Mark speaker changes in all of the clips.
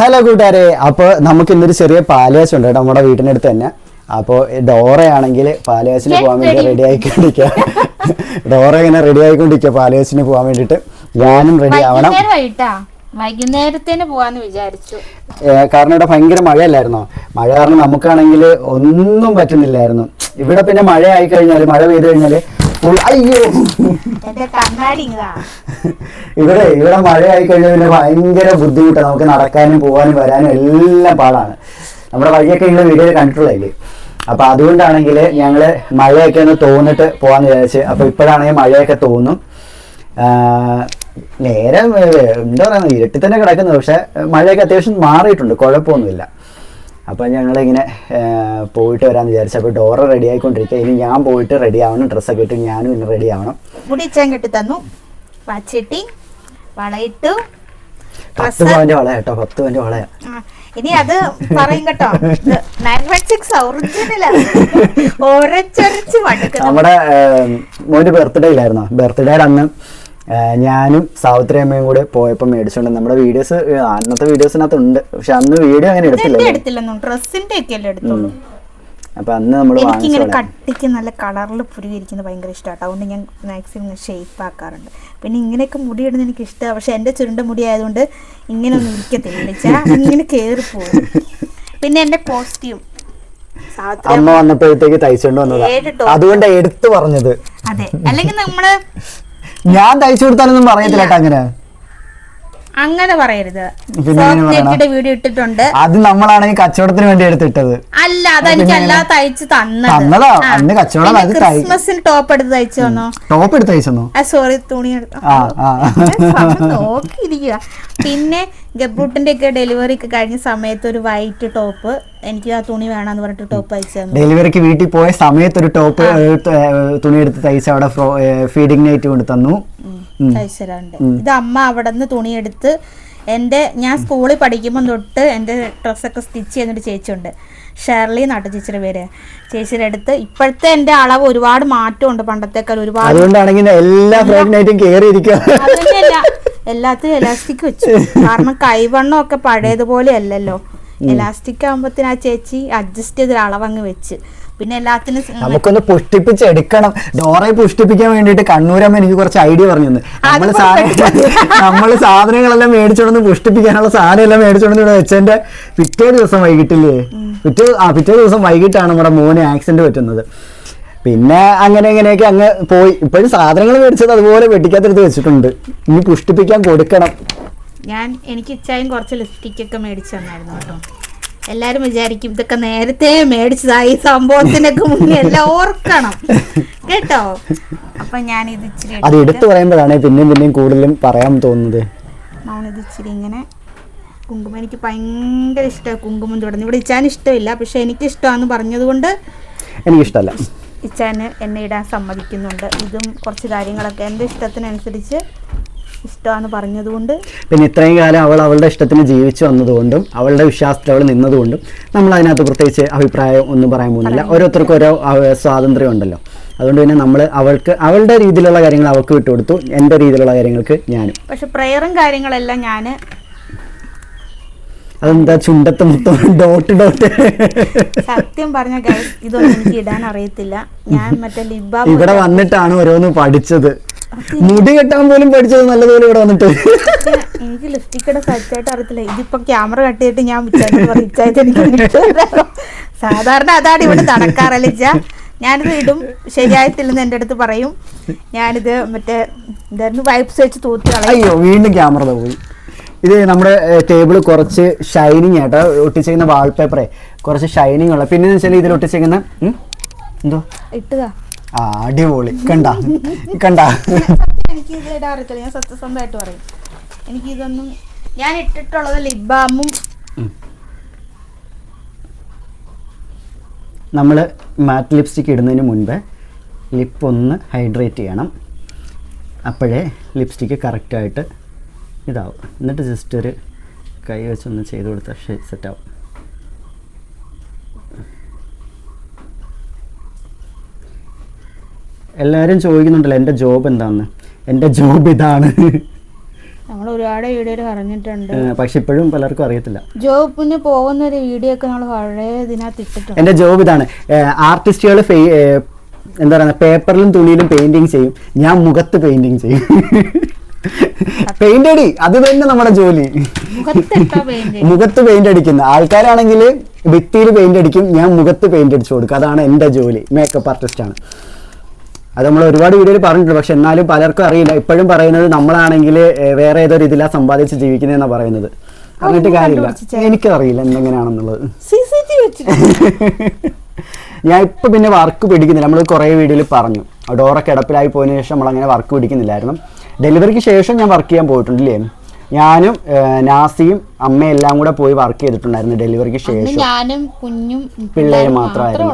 Speaker 1: Hello കൂട്ടുകാരെ. അപ്പോൾ നമുക്ക് ഇന്നൊരു ചെറിയ പാലയാസ് ഉണ്ട് കേട്ടോ നമ്മുടെ വീട്ടിനടുത്ത് തന്നെ. അപ്പോൾ ഡോറയാണെങ്കിൽ പാലയാസിന് പോകാൻ വേണ്ടി റെഡി ആയിക്കൊണ്ടിരിക്കുക ഡോറ ഇങ്ങനെ റെഡി ആയിക്കൊണ്ടിരിക്കുക പാലയാസിന് പോകാൻ വേണ്ടിയിട്ട്. ഞാനും റെഡി ആവണം.
Speaker 2: വൈകുന്നേരത്തേന് പോവാന്ന് വിചാരിച്ചു.
Speaker 1: കാരണം ഇവിടെ ഭയങ്കര മഴയല്ലായിരുന്നോ? മഴ കാരണം നമുക്കാണെങ്കിൽ ഒന്നും പറ്റുന്നില്ലായിരുന്നു. ഇവിടെ പിന്നെ മഴ ആയി കഴിഞ്ഞാൽ മഴ പെയ്തു കഴിഞ്ഞാൽ അയ്യോ.
Speaker 2: എന്റെ കണ്ണാടി
Speaker 1: ഇവിടെ ഇവിടെ മഴയായി കഴിഞ്ഞാൽ പിന്നെ ഭയങ്കര ബുദ്ധിമുട്ടാണ് നമുക്ക് നടക്കാനും പോകാനും വരാനും എല്ലാം പാടാണ്. നമ്മുടെ വഴിയൊക്കെ നിങ്ങൾ വീഡിയോയിൽ കണ്ടിട്ടുള്ളതല്ലേ അപ്പൊ അതുകൊണ്ടാണെങ്കിൽ ഞങ്ങൾ മഴയൊക്കെ ഒന്ന് തോന്നിട്ട് പോവാന്ന് വിചാരിച്ച് അപ്പൊ ഇപ്പോഴാണെങ്കിൽ മഴയൊക്കെ തോന്നും. നേരം എന്താ പറയുക ഇരട്ടി തന്നെ കിടക്കുന്നത് പക്ഷെ മഴയൊക്കെ അത്യാവശ്യം മാറിയിട്ടുണ്ട്. കുഴപ്പമൊന്നുമില്ല. അപ്പം ഞങ്ങളിങ്ങനെ പോയിട്ട് വരാമെന്ന് വിചാരിച്ചു. അപ്പോൾ ഡോറ് റെഡി ആയിക്കൊണ്ടിരിക്കുക ഇനി ഞാൻ പോയിട്ട് റെഡി ആവണം. ഡ്രസ്സൊക്കെ ഇട്ട് ഞാനും ഇനി റെഡി ആവണം.
Speaker 2: മുടി കെട്ടി തന്നു. വച്ചിട്ടി വളയിട്ടു.
Speaker 1: പത്ത് പവന്റെ വള കേട്ടോ. പത്ത് പവന്റെ വളയാ.
Speaker 2: ഇനി അത് പറയും കേട്ടോ.
Speaker 1: നമ്മുടെ മോന്റെ ബർത്ത്ഡേ ഇല്ലായിരുന്നോ? ബർത്ത്ഡേ അന്ന് ഞാനും സാവിത്രി അമ്മയും കൂടെ പോയപ്പോൾ മേടിച്ചോണ്ട് നമ്മുടെ വീഡിയോസ് അന്നത്തെ വീഡിയോസിനകത്ത് ഉണ്ട് പക്ഷെ അന്ന് വീഡിയോ അങ്ങനെ എടുത്തില്ല
Speaker 2: എടുത്തില്ലെന്നു? ഡ്രസ്സിന്റെ ഒക്കെ അല്ലേ എടുത്തുള്ളൂ?
Speaker 1: അപ്പൊ അന്ന് നമ്മൾ
Speaker 2: എനിക്കിങ്ങനെ കട്ടിക്ക് നല്ല കളറിൽ പുരുവിരിക്കുന്നത് ഭയങ്കര ഇഷ്ടമാണ് അതുകൊണ്ട് ഞാൻ മാക്സിമം ഷേപ്പ് ആക്കാറുണ്ട്. പിന്നെ ഇങ്ങനെയൊക്കെ മുടി ഇടുന്നത് എനിക്ക് ഇഷ്ടമാണ് പക്ഷെ എന്റെ ചുരുണ്ട മുടി ആയതുകൊണ്ട് ഇങ്ങനെ ഒന്നും ഇരിക്കത്തില്ല ഇങ്ങനെ കേറി പോകും. പിന്നെ എന്റെ കോസ്റ്റ്യൂം
Speaker 1: അമ്മ വന്നപ്പോഴത്തേക്ക് തയ്ച്ചോണ്ട് വന്നതാ. അതുകൊണ്ട് എടുത്തു പറഞ്ഞത്.
Speaker 2: അതെ. അല്ലെങ്കിൽ നമ്മൾ
Speaker 1: ഞാൻ തയ്ച്ചു കൊടുത്താലൊന്നും പറയത്തില്ല അങ്ങനെ.
Speaker 2: അങ്ങനെ പറയരുത്. സോഫ്റ്റ് വീഡിയോ ഇട്ടിട്ടുണ്ട്.
Speaker 1: അത് നമ്മളാണ് ഈ കച്ചവടത്തിന് വേണ്ടി എടുത്തിട്ടത്.
Speaker 2: അല്ല അതെനിക്ക് അല്ലാതെ തയ്ച്ച് തന്നത്.
Speaker 1: അന്ന് കച്ചവടം അത്
Speaker 2: ക്രിസ്മസിന് ടോപ്പ് എടുത്ത് തയ്ച്ചു തന്നോ
Speaker 1: ടോപ്പ് എടുത്ത് തയ്ച്ചെന്നോ
Speaker 2: സോറി തുണി നോക്കിയിരിക്കുക പിന്നെ ഗബ്രൂട്ടിന്റെ ഒക്കെ ഡെലിവറി ഒക്കെ കഴിഞ്ഞ സമയത്ത് ഒരു വൈറ്റ് ടോപ്പ് എനിക്ക് ആ തുണി വേണമെന്ന് പറഞ്ഞിട്ട് ടോപ്പ് അയച്ചു
Speaker 1: ഡെലിവറിക്ക് വീട്ടിൽ പോയ സമയത്ത് ഒരു ടോപ്പ് തുണി എടുത്ത് തയ്ച്ച് അവിടെ ഫീഡിംഗ് നൈറ്റ് കൊണ്ട് തന്നു. ഉം.
Speaker 2: തയ്ച്ചു തരാറുണ്ട് ഇത് അമ്മ അവിടെ നിന്ന് തുണിയെടുത്ത് എന്റെ ഞാൻ സ്കൂളിൽ പഠിക്കുമ്പോൾ തൊട്ട് എന്റെ ഡ്രസ്സൊക്കെ സ്റ്റിച്ച് ചെയ്യുന്നൊരു ചേച്ചിയുണ്ട്. ഷെർലി നാട്ടു ചേച്ചിയുടെ പേര്. ചേച്ചിയുടെ അടുത്ത് ഇപ്പോഴത്തെ എന്റെ അളവ് ഒരുപാട് മാറ്റമുണ്ട് പണ്ടത്തേക്കാൾ ഒരുപാട്. എല്ലാത്തിനും എലാസ്റ്റിക് വെച്ചു. കാരണം കൈവണ്ണം ഒക്കെ പഴയതുപോലെ അല്ലല്ലോ. എലാസ്റ്റിക് ആകുമ്പോഴത്തേന് ആ ചേച്ചി അഡ്ജസ്റ്റ് ചെയ്തൊരു അളവങ്ങ് വെച്ച്. പിന്നെ എല്ലാത്തിനും
Speaker 1: നമുക്കൊന്ന് പുഷ്ടിപ്പിച്ചെടുക്കണം. ഡോറയെ പുഷ്ടിപ്പിക്കാൻ വേണ്ടിട്ട് കണ്ണൂരമ്മ എനിക്ക് കുറച്ച് ഐഡിയ പറഞ്ഞു തന്നു നമ്മൾ നമ്മൾ സാധനങ്ങളെല്ലാം മേടിച്ചോണ്ട് പുഷ്ടിപ്പിക്കാനുള്ള സാധനം എല്ലാം മേടിച്ചോണ്ട് ഇവിടെ വെച്ചതിന്റെ പിറ്റേ ദിവസം വൈകിട്ടില്ലേ? പിറ്റേ ആ പിറ്റേ ദിവസം വൈകിട്ടാണ് നമ്മുടെ മോന് ആക്സിഡന്റ് പറ്റുന്നത്. പിന്നെ അങ്ങനെ ഇങ്ങനെയൊക്കെ അങ്ങ് പോയി. ഇപ്പോഴും സാധനങ്ങൾ മേടിച്ചത് അതുപോലെ വെട്ടിക്കാത്തെടുത്ത് വെച്ചിട്ടുണ്ട്. ഇനി പുഷ്ടിപ്പിക്കാൻ കൊടുക്കണം.
Speaker 2: ഞാൻ എനിക്ക് ഇച്ചായും കുറച്ച് ലിപ്സ്റ്റിക് ഒക്കെ മേടിച്ചു തന്നായിരുന്നു കേട്ടോ. എല്ലാരും വിചാരിക്കും ഇതൊക്കെ നേരത്തെ മേടിച്ചതായി. ഈ സംഭവത്തിനൊക്കെ മുന്നേ എല്ലാം ഓർക്കണം. കേട്ടോ? അപ്പൊ ഞാൻ ഇത് ഇച്ചിരി
Speaker 1: അത് എടുത്തു പറയുമ്പോഴാണ് പിന്നെയും പിന്നെയും കൂടുതലും പറയാൻ തോന്നുന്നത്.
Speaker 2: നമ്മളിത് ഇച്ചിരി ഇങ്ങനെ കുങ്കുമം എനിക്ക് ഭയങ്കര ഇഷ്ടമാണ് കുങ്കുമം തുടങ്ങി ഇവിടെ ഇച്ചാൻ ഇഷ്ടമില്ല പക്ഷെ എനിക്ക് ഇഷ്ടമാണെന്ന് പറഞ്ഞതുകൊണ്ട്
Speaker 1: എനിക്കിഷ്ടമല്ല
Speaker 2: ഇച്ചാന് എന്നെ ഇടാൻ സമ്മതിക്കുന്നുണ്ട്. ഇതും കുറച്ച് കാര്യങ്ങളൊക്കെ എന്റെ ഇഷ്ടത്തിനനുസരിച്ച് ഇഷ്ടമാണെന്ന് പറഞ്ഞതുകൊണ്ട്.
Speaker 1: പിന്നെ ഇത്രയും കാലം അവൾ അവളുടെ ഇഷ്ടത്തിന് ജീവിച്ചു വന്നതുകൊണ്ടും അവളുടെ വിശ്വാസത്തിൽ അവൾ നിന്നതുകൊണ്ടും നമ്മൾ അതിനകത്ത് പ്രത്യേകിച്ച് അഭിപ്രായം ഒന്നും പറയാൻ പോകുന്നില്ല. ഓരോരുത്തർക്കും ഓരോ സ്വാതന്ത്ര്യം ഉണ്ടല്ലോ. അതുകൊണ്ട് പിന്നെ നമ്മൾ അവൾക്ക് അവളുടെ രീതിയിലുള്ള കാര്യങ്ങൾ അവൾക്ക് വിട്ടുകൊടുത്തു. എന്റെ രീതിയിലുള്ള കാര്യങ്ങൾക്ക് ഞാനും.
Speaker 2: പക്ഷെ പ്രയറും കാര്യങ്ങളെല്ലാം ഞാൻ
Speaker 1: അതെന്താ ചുണ്ടത്ത് മൊത്തം ഡോട്ട് ഡോട്ട്
Speaker 2: സത്യം പറഞ്ഞ ഗൈസ് ഇതൊന്നും എനിക്ക് ഇടാൻ അറിയത്തില്ല. ഞാൻ മറ്റേ ലിബ
Speaker 1: ഇവിടെ വന്നിട്ടാണ് ഓരോന്ന് പഠിച്ചത്. മുടി കെട്ടാൻ പോലും പഠിച്ചത് നല്ലതുപോലെ ഇവിടെ വന്നിട്ട്.
Speaker 2: എനിക്ക് ലിപ്സ്റ്റിക് ഇടാൻ സച്ചായിട്ട് അറിയത്തില്ല. ഇതിപ്പോ ക്യാമറ കട്ട് ചെയ്തിട്ട് ഞാൻ വിചാരിച്ചു എനിക്ക്? സാധാരണ അതാണ് ഇവിടെ നടക്കാറല്ല ഞാനിത് ഇടും. ശരിയായിട്ടില്ലെന്ന് എന്റെ അടുത്ത് പറയും. ഞാനിത് മറ്റേ എന്തായിരുന്നു വൈപ്സ് വെച്ച് തൂത്ത് കളയും.
Speaker 1: വീണ്ടും ക്യാമറ പോയി. ഇത് നമ്മുടെ ടേബിൾ കുറച്ച് ഷൈനിങ് ആട്ടോ ഒട്ടിച്ചേക്കുന്ന വാൾപേപ്പറെ കുറച്ച് ഷൈനിങ് ഉള്ള. പിന്നെ വെച്ചാൽ ഇതിൽ ഒട്ടിച്ചേക്കുന്ന എന്തോ?
Speaker 2: ഇട്ടതാ.
Speaker 1: ആ അടിപൊളി. കണ്ട? കണ്ട?
Speaker 2: എനിക്ക് ഇത് ഞാൻ സത്യസന്ധമായിട്ട് പറയും. എനിക്ക് ഇതൊന്നും ഞാൻ ഇട്ടിട്ടുള്ളത് ലിപ് ബാമും
Speaker 1: നമ്മൾ മാറ്റ് ലിപ്സ്റ്റിക് ഇടുന്നതിന് മുൻപ് ലിപ്പ് ഒന്ന് ഹൈഡ്രേറ്റ് ചെയ്യണം. അപ്പോഴേ ലിപ്സ്റ്റിക്ക് കറക്റ്റായിട്ട് ഇതാവും. എന്നിട്ട് ജസ്റ്റ് ഒരു കൈ വെച്ചൊന്ന് ചെയ്ത് കൊടുത്താൽ സെറ്റാവും എല്ലാവരും ചോദിക്കുന്നുണ്ടല്ലോ എന്റെ ജോബ് എന്താണെന്ന് എന്റെ ജോബ് ഇതാണ്.
Speaker 2: നമ്മൾ ഒരുപാട് വീഡിയോയിൽ പറഞ്ഞിട്ടുണ്ട്.
Speaker 1: പക്ഷെ ഇപ്പോഴും പലർക്കും അറിയത്തില്ല.
Speaker 2: ജോബിന് പോകുന്ന ഒരു വീഡിയോ ഒക്കെ നമ്മൾ വളരെ ഇതിനകത്ത് ഇട്ടിട്ടുണ്ട്.
Speaker 1: എന്റെ ജോബ് ഇതാണ്. ആർട്ടിസ്റ്റുകൾ എന്താ പറയുക പേപ്പറിലും തുണിയിലും പെയിന്റിങ് ചെയ്യും. ഞാൻ മുഖത്ത് പെയിന്റിങ് ചെയ്യും. പെയിന്റ് അടി അത് തന്നെ നമ്മുടെ ജോലി. മുഖത്ത് പെയിന്റ് അടിക്കുന്ന. ആൾക്കാരാണെങ്കിൽ ഭിത്തിയിൽ പെയിന്റ് അടിക്കും ഞാൻ മുഖത്ത് പെയിന്റ് അടിച്ചു കൊടുക്കും. അതാണ് എന്റെ ജോലി മേക്കപ്പ് ആർട്ടിസ്റ്റ് ആണ്. അത് നമ്മൾ ഒരുപാട് വീഡിയോയിൽ പറഞ്ഞിട്ടുണ്ട് പക്ഷെ എന്നാലും പലർക്കും അറിയില്ല. ഇപ്പോഴും പറയുന്നത് നമ്മളാണെങ്കിൽ വേറെ ഏതോ രീതിയിലാണ് സമ്പാദിച്ച് ജീവിക്കുന്നതെന്നാണ് പറയുന്നത്. അങ്ങനത്തെ കാര്യമില്ല. എനിക്കറിയില്ല എന്തെങ്ങനെയാണെന്നുള്ളത് ഞാൻ ഇപ്പൊ പിന്നെ വർക്ക് പിടിക്കുന്നില്ല. നമ്മൾ കുറേ വീഡിയോയിൽ പറഞ്ഞു. ഡോറൊക്കെ കിടപ്പിലായി പോയതിനു ശേഷം നമ്മൾ അങ്ങനെ വർക്ക് പിടിക്കുന്നില്ലായിരുന്നു. ഡെലിവറിക്ക് ശേഷം ഞാൻ വർക്ക് ചെയ്യാൻ പോയിട്ടുണ്ട് ഇല്ലേ ഞാനും നാസിയും അമ്മയും എല്ലാം കൂടെ പോയി വർക്ക് ചെയ്തിട്ടുണ്ടായിരുന്നു ഡെലിവറിക്ക് ശേഷം.
Speaker 2: ഞാനും കുഞ്ഞും
Speaker 1: പിള്ളേര് മാത്രമായിരുന്നു.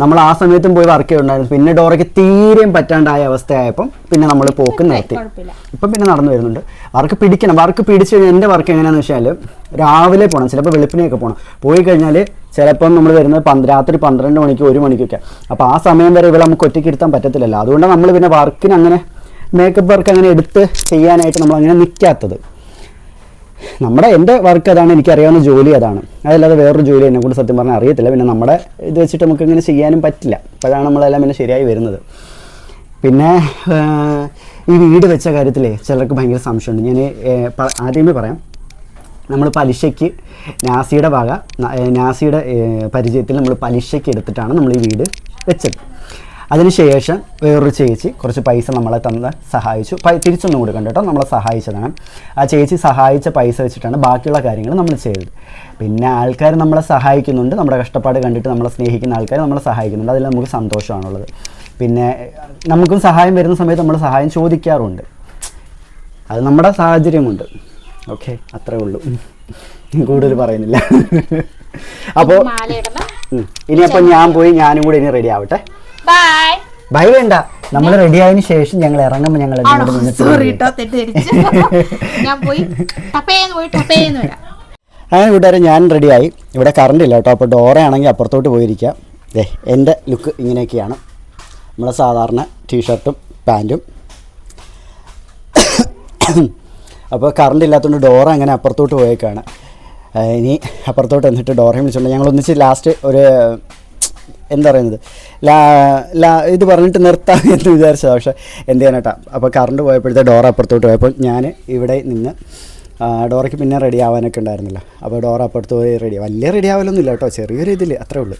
Speaker 1: നമ്മൾ ആ സമയത്തും പോയി വർക്ക് ചെയ്തിട്ടുണ്ടായിരുന്നു. പിന്നെ ഡോറയ്ക്ക് തീരെയും പറ്റാണ്ടായ അവസ്ഥയായപ്പം പിന്നെ നമ്മൾ പോക്ക് നിർത്തി. ഇപ്പം പിന്നെ നടന്നു വരുന്നുണ്ട്. വർക്ക് പിടിക്കണം. വർക്ക് പിടിച്ചു കഴിഞ്ഞാൽ എന്റെ വർക്ക് എങ്ങനെയാണെന്ന് വെച്ചാൽ രാവിലെ പോകണം ചിലപ്പോൾ വെളുപ്പിനെയൊക്കെ പോകണം പോയി കഴിഞ്ഞാൽ ചിലപ്പം നമ്മൾ വരുന്നത് പന്ത് രാത്രി പന്ത്രണ്ട് മണിക്ക് ഒരു മണിക്കൊക്കെ. അപ്പോൾ ആ സമയം വരെ ഇവിടെ നമുക്ക് ഒറ്റയ്ക്ക് ഇരുത്താൻ പറ്റത്തില്ലല്ലോ. അതുകൊണ്ടാണ് നമ്മൾ പിന്നെ വർക്കിന് അങ്ങനെ മേക്കപ്പ് വർക്ക് അങ്ങനെ എടുത്ത് ചെയ്യാനായിട്ട് നമ്മൾ അങ്ങനെ നിൽക്കാത്തത് നമ്മുടെ എന്റെ വർക്ക് അതാണ് എനിക്കറിയാവുന്ന ജോലി അതാണ്. അതല്ലാതെ വേറൊരു ജോലി എന്നെ കൊണ്ട് സത്യം പറഞ്ഞാൽ അറിയത്തില്ല. പിന്നെ നമ്മുടെ ഇത് വെച്ചിട്ട് നമുക്ക് ഇങ്ങനെ ചെയ്യാനും പറ്റില്ല. അപ്പോഴാണ് നമ്മളെല്ലാം പിന്നെ ശരിയായി വരുന്നത്. പിന്നെ ഈ വീട് വെച്ച കാര്യത്തിലേ ചിലർക്ക് ഭയങ്കര സംശയമുണ്ട്. ഞാൻ ആദ്യമേ പറയാം. നമ്മൾ പലിശയ്ക്ക് നാസിയുടെ വക നാസിയുടെ പരിചയത്തിൽ നമ്മൾ പലിശയ്ക്ക് എടുത്തിട്ടാണ് നമ്മൾ ഈ വീട് വെച്ചത്. അതിനുശേഷം വേറൊരു ചേച്ചി കുറച്ച് പൈസ നമ്മളെ തന്ന് സഹായിച്ചു. പൈ തിരിച്ചൊന്നും കൊടുക്കണ്ട കേട്ടോ. നമ്മളെ സഹായിച്ചതാണ്. ആ ചേച്ചി സഹായിച്ച പൈസ വെച്ചിട്ടാണ് ബാക്കിയുള്ള കാര്യങ്ങൾ നമ്മൾ ചെയ്തത്. പിന്നെ ആൾക്കാർ നമ്മളെ സഹായിക്കുന്നുണ്ട്. നമ്മുടെ കഷ്ടപ്പാട് കണ്ടിട്ട് നമ്മളെ സ്നേഹിക്കുന്ന ആൾക്കാർ നമ്മളെ സഹായിക്കുന്നുണ്ട്. അതിൽ നമുക്ക് സന്തോഷമാണുള്ളത്. പിന്നെ നമുക്കും സഹായം വരുന്ന സമയത്ത് നമ്മൾ സഹായം ചോദിക്കാറുണ്ട്. അത് നമ്മുടെ സാഹചര്യമുണ്ട്. ഓക്കെ അത്രേ ഉള്ളൂ. കൂടുതൽ പറയുന്നില്ല. അപ്പോൾ ഇനി അപ്പോൾ ഞാൻ പോയി ഞാനും കൂടി ഇനി റെഡി ആവട്ടെ.
Speaker 2: ബൈ
Speaker 1: ബൈ വേണ്ട നമ്മൾ റെഡി ആയതിനു ശേഷം ഞങ്ങൾ ഇറങ്ങുമ്പോൾ ഞങ്ങൾ
Speaker 2: ഞാൻ പോയി. ടപ്പേന്ന് പോയി ടപ്പേന്ന് വരാം.
Speaker 1: അങ്ങനെ കൂട്ടുകാരെ ഞാൻ റെഡിയായി ഇവിടെ കറണ്ട് ഇല്ല കേട്ടോ. അപ്പോൾ ഡോറയാണെങ്കിൽ അപ്പുറത്തോട്ട് പോയിരിക്കാം. ദേ എന്റെ ലുക്ക് ഇങ്ങനെയൊക്കെയാണ്. നമ്മളെ സാധാരണ ടീഷർട്ടും പാന്റും അപ്പോൾ കറണ്ട് ഇല്ലാത്തതുകൊണ്ട് ഡോറ അങ്ങനെ അപ്പുറത്തോട്ട് പോയേക്കാണ്. ഇനി അപ്പുറത്തോട്ട് എന്നിട്ട് ഡോറയും വിളിച്ചുകൊണ്ട് ഞങ്ങൾ ഒന്നിച്ച് ലാസ്റ്റ് ഒരു എന്താ പറയുന്നത്? ലാ ലാ ഇത് പറഞ്ഞിട്ട് നിർത്താം എന്ന് വിചാരിച്ചതാണ് പക്ഷേ എന്ത് ചെയ്യാനട്ടാ അപ്പോൾ കറണ്ട് പോയപ്പോഴത്തെ ഡോർ അപ്പുറത്തോട്ട് പോയപ്പോൾ ഞാൻ ഇവിടെ നിന്ന് ഡോറയ്ക്ക് പിന്നെ റെഡി ആവാനൊക്കെ ഉണ്ടായിരുന്നില്ല. അപ്പോൾ ഡോർ അപ്പുറത്ത് പോയി റെഡി വലിയ റെഡി ആവലൊന്നുമില്ല കേട്ടോ ചെറിയൊരു ഇതിൽ അത്രേ ഉള്ളൂ.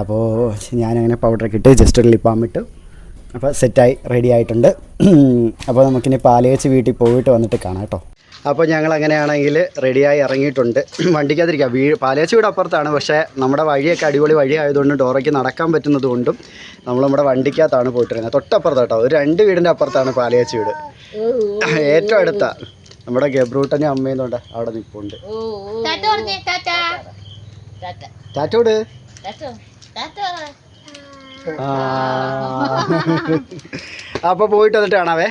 Speaker 1: അപ്പോൾ ഞാനങ്ങനെ പൗഡറൊക്കെ ഇട്ട് ജസ്റ്റ് ഒരു ലിപ്പാൻ ഇട്ട് അപ്പോൾ സെറ്റായി റെഡി ആയിട്ടുണ്ട്. അപ്പോൾ നമുക്കിനി പാലയച്ച് വീട്ടിൽ പോയിട്ട് വന്നിട്ട് കാണാം കേട്ടോ അപ്പോൾ ഞങ്ങൾ അങ്ങനെയാണെങ്കിൽ റെഡിയായി ഇറങ്ങിയിട്ടുണ്ട്. വണ്ടിക്കകത്തിരിക്കുക വീ പാലേച്ച് വീട് അപ്പുറത്താണ്. പക്ഷേ നമ്മുടെ വഴിയൊക്കെ അടിപൊളി വഴി ആയതുകൊണ്ടും ഡോറയ്ക്ക് നടക്കാൻ പറ്റുന്നത് കൊണ്ടും നമ്മൾ നമ്മുടെ വണ്ടിക്കകത്താണ് പോയിട്ടിരുന്നത്. തൊട്ടപ്പുറത്ത് കേട്ടോ ഒരു രണ്ട് വീടിന്റെ അപ്പുറത്താണ് പാലേച്ച് വീട്. ഏറ്റവും അടുത്താ. നമ്മുടെ ഗബ്രൂട്ടനും അമ്മയും തൊണ്ട് അവിടെ നിൽപ്പുണ്ട്
Speaker 2: അപ്പൊ
Speaker 1: ടാറ്റോട് അപ്പോൾ പോയിട്ട് വന്നിട്ട് കാണാവേ.